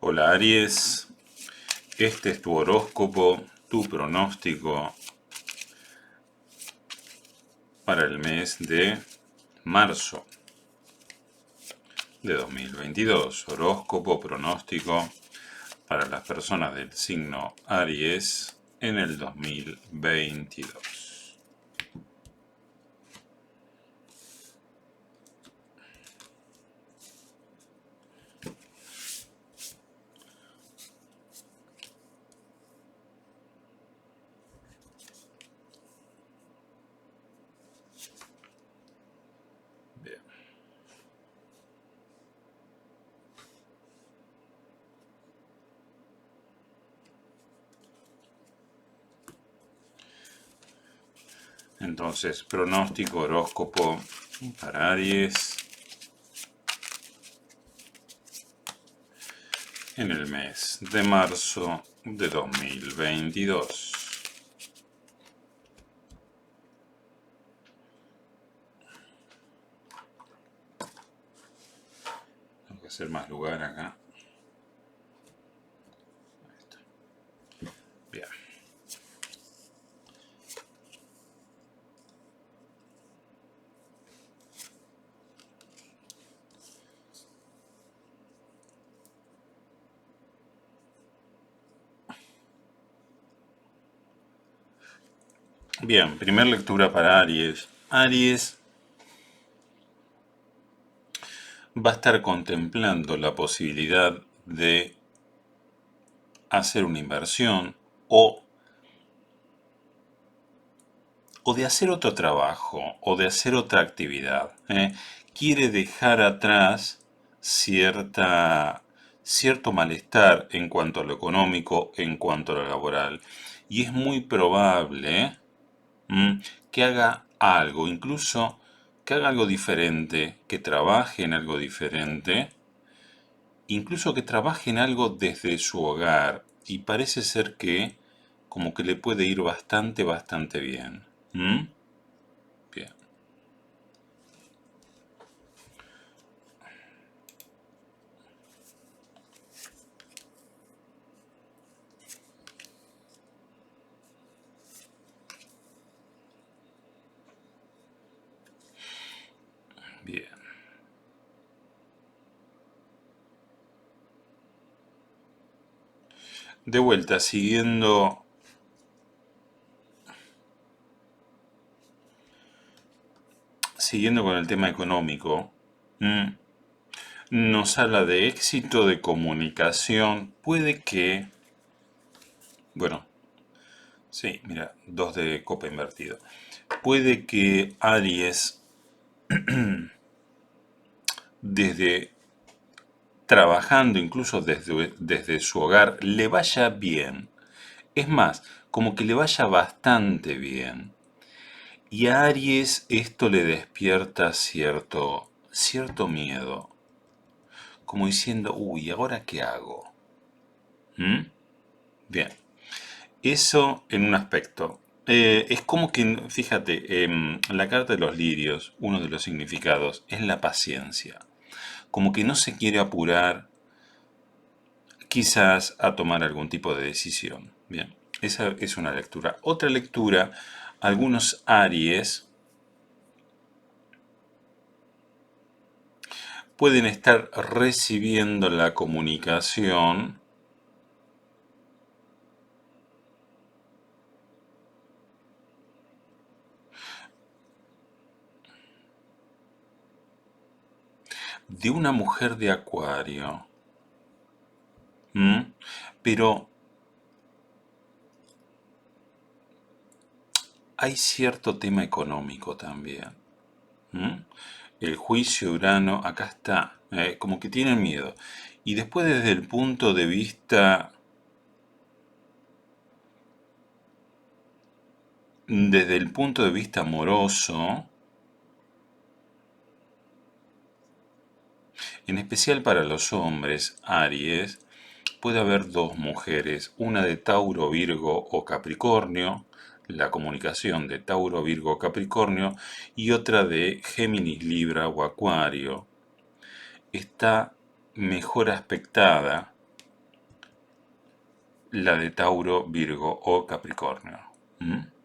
Hola Aries, este es tu horóscopo, tu pronóstico para el mes de marzo de 2022. Horóscopo, pronóstico para las personas del signo Aries en el 2022. Entonces, pronóstico, horóscopo para Aries en el mes de marzo de 2022. Tengo que hacer más lugar acá. Bien, primera lectura para Aries. Aries va a estar contemplando la posibilidad de hacer una inversión o, o de hacer otro trabajo o de hacer otra actividad. ¿eh? Quiere dejar atrás cierta, cierto malestar en cuanto a lo económico, en cuanto a lo laboral. Y es muy probable ¿eh? que haga algo, incluso que haga algo diferente, que trabaje en algo diferente, incluso que trabaje en algo desde su hogar. Y parece ser que como que le puede ir bastante, bastante bien. De vuelta, siguiendo siguiendo con el tema económico, nos habla de éxito de comunicación. Puede que, bueno, sí, mira, dos de copa invertido. Puede que Aries, desde trabajando incluso desde, desde su hogar, le vaya bien. Es más, como que le vaya bastante bien. Y a Aries esto le despierta cierto, cierto miedo. Como diciendo, uy, ¿ahora qué hago? ¿Mm? Bien. Eso en un aspecto. Eh, es como que, fíjate, en la carta de los lirios, uno de los significados es la paciencia como que no se quiere apurar quizás a tomar algún tipo de decisión. Bien, esa es una lectura. Otra lectura, algunos Aries pueden estar recibiendo la comunicación de una mujer de acuario. ¿Mm? Pero hay cierto tema económico también. ¿Mm? El juicio Urano, acá está, eh, como que tienen miedo. Y después desde el punto de vista... Desde el punto de vista amoroso, En especial para los hombres, Aries, puede haber dos mujeres, una de Tauro, Virgo o Capricornio, la comunicación de Tauro, Virgo Capricornio, y otra de Géminis, Libra o Acuario. Está mejor aspectada la de Tauro, Virgo o Capricornio. ¿Mm?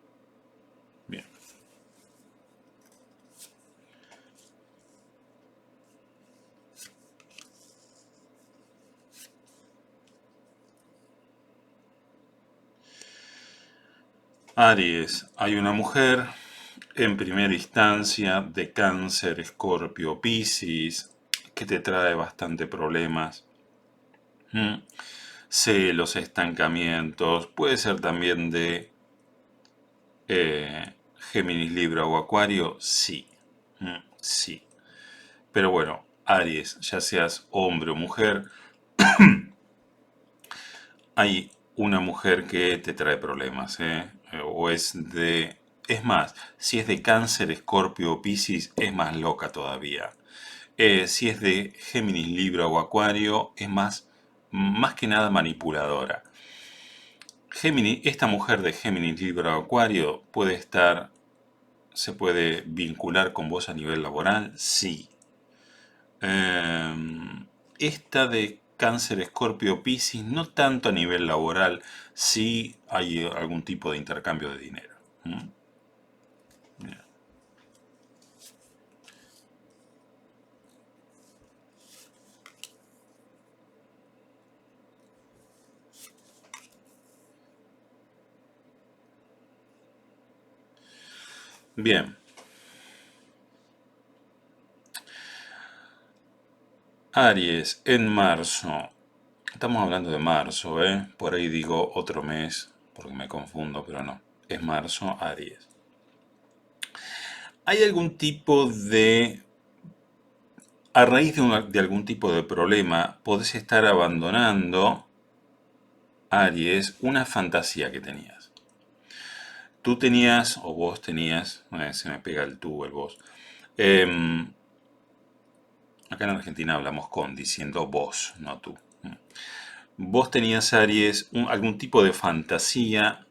Aries, hay una mujer en primera instancia de cáncer, escorpio, piscis, que te trae bastante problemas. ¿Mm? Celos, estancamientos, puede ser también de eh, Géminis, Libra o Acuario, sí, ¿Mm? sí. Pero bueno, Aries, ya seas hombre o mujer, hay una mujer que te trae problemas, ¿eh? O es de... Es más, si es de cáncer, escorpio o piscis, es más loca todavía. Eh, si es de Géminis, Libra o Acuario, es más, más que nada manipuladora. Géminis, esta mujer de Géminis, Libra o Acuario puede estar, se puede vincular con vos a nivel laboral, sí. Em, esta de Cáncer, Escorpio, Piscis, no tanto a nivel laboral, sí hay algún tipo de intercambio de dinero. Bien. Aries, en marzo. Estamos hablando de marzo, ¿eh? Por ahí digo otro mes, porque me confundo, pero no. Es marzo, Aries. ¿Hay algún tipo de... A raíz de, algún tipo de problema, podés estar abandonando, Aries, una fantasía que tenías. Tú tenías, o vos tenías, eh, se me pega el tú, el vos. Em, acá en Argentina hablamos con, diciendo vos, no tú. Mm. Vos tenías, Aries, algún tipo de fantasía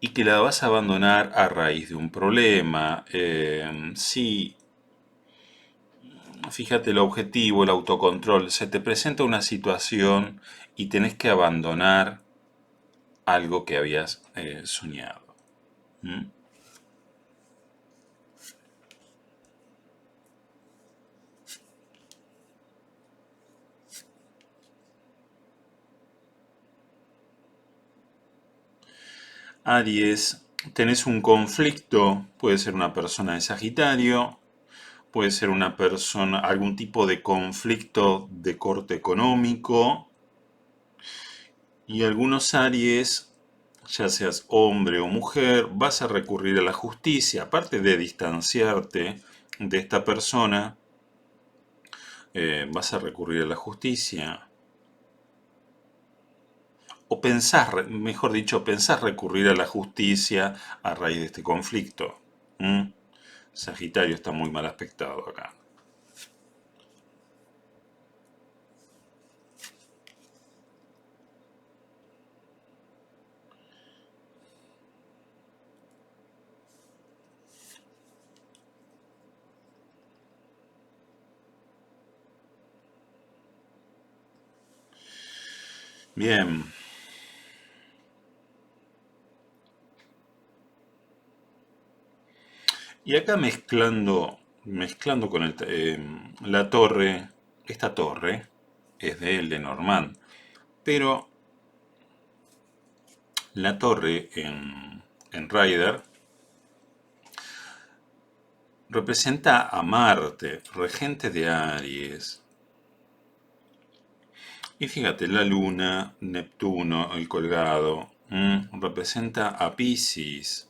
y que la vas a abandonar a raíz de un problema. Em, sí, fíjate el objetivo, el autocontrol. Se te presenta una situación y tenés que abandonar algo que habías eh, soñado. ¿Mm? Aries, tenés un conflicto, puede ser una persona de Sagitario, puede ser una persona, algún tipo de conflicto de corte económico, y algunos Aries, ya seas hombre o mujer, vas a recurrir a la justicia, aparte de distanciarte de esta persona, eh, vas a recurrir a la justicia. O pensar, mejor dicho, pensar recurrir a la justicia a raíz de este conflicto. Sagitario está muy mal aspectado acá. Bien. Y acá mezclando, mezclando con eh, la torre, esta torre es de el de Normand, pero la torre en, en Rider representa a Marte, regente de Aries, y fíjate, la luna, Neptuno, el colgado, representa a Pisces.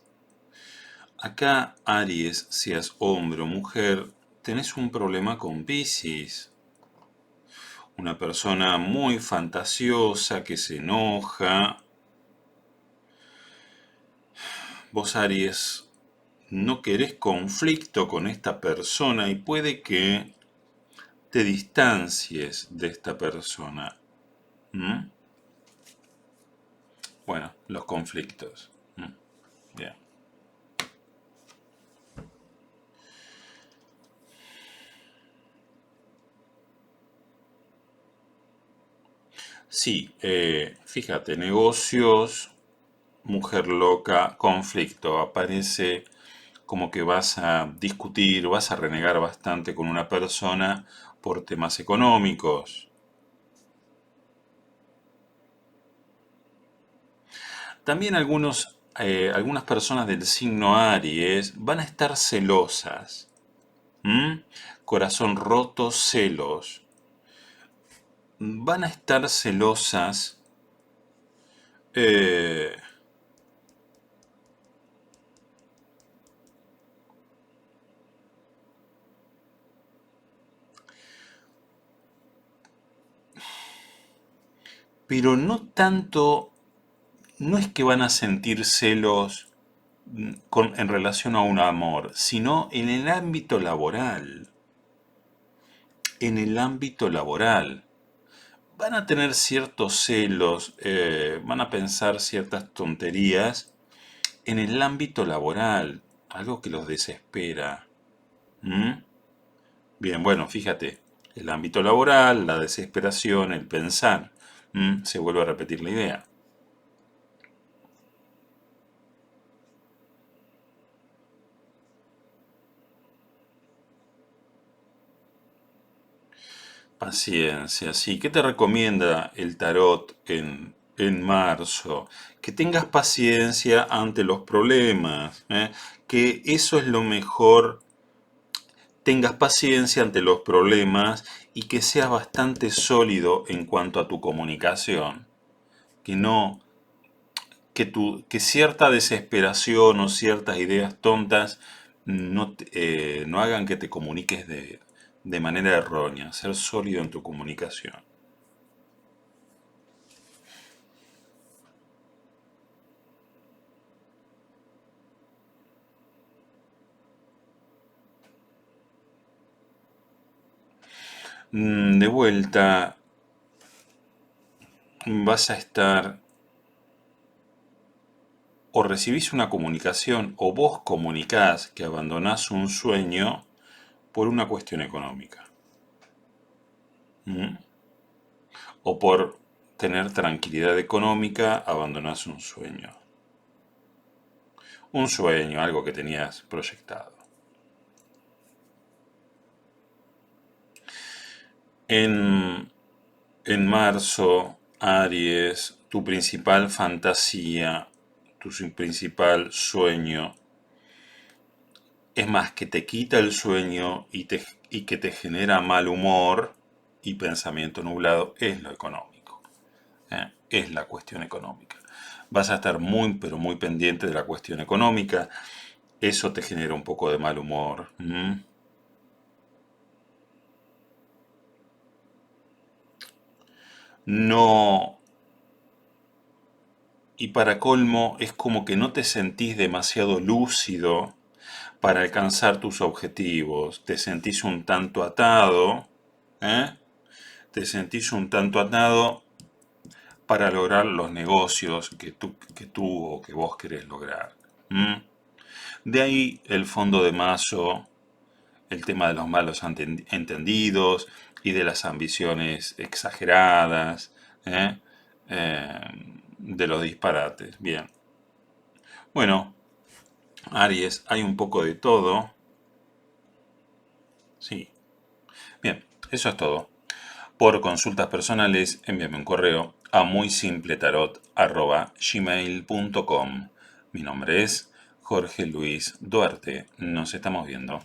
Acá, Aries, seas hombre o mujer, tenés un problema con Pisces. Una persona muy fantasiosa que se enoja. Vos, Aries, no querés conflicto con esta persona y puede que te distancies de esta persona. Bueno, los conflictos. Bien. Sí, eh, fíjate, negocios, mujer loca, conflicto. Aparece como que vas a discutir, vas a renegar bastante con una persona por temas económicos. También algunos, eh, algunas personas del signo Aries van a estar celosas. Corazón roto, celos. Van a estar celosas. eh, pero no tanto, no es que van a sentir celos mm, con- en relación a un amor, sino en el ámbito laboral. En el ámbito laboral. Van a tener ciertos celos, eh, van a pensar ciertas tonterías en el ámbito laboral, algo que los desespera. Bien, bueno, fíjate, el ámbito laboral, la desesperación, el pensar. Se vuelve a repetir la idea. Paciencia, sí. ¿Qué te recomienda el tarot en, en marzo? Que tengas paciencia ante los problemas, ¿eh? Que eso es lo mejor, tengas paciencia ante los problemas y que seas bastante sólido en cuanto a tu comunicación. Que no, que tu, que cierta desesperación o ciertas ideas tontas no, eh, no hagan que te comuniques de, de manera errónea. Ser sólido en tu comunicación. Mm, De vuelta, vas a estar o recibís una comunicación o vos comunicás que abandonás un sueño por una cuestión económica. O por tener tranquilidad económica abandonás un sueño. Un sueño, algo que tenías proyectado. En, en marzo, Aries, tu principal fantasía, tu principal sueño, es más que te quita el sueño y, te, y que te genera mal humor y pensamiento nublado, es lo económico. ¿eh? Es la cuestión económica. Vas a estar muy, pero muy pendiente de la cuestión económica. Eso te genera un poco de mal humor. No, y para colmo, es como que no te sentís demasiado lúcido para alcanzar tus objetivos. Te sentís un tanto atado, ¿eh? Te sentís un tanto atado para lograr los negocios que tú, que tú o que vos querés lograr. De ahí el fondo de mazo, el tema de los malos enten- entendidos y de las ambiciones exageradas, ¿eh? Eh, de los disparates. Bien. Bueno, Aries, hay un poco de todo. Sí. Bien, eso es todo. Por consultas personales, envíame un correo a muysimpletarot.gmail.com. Mi nombre es Jorge Luis Duarte. Nos estamos viendo.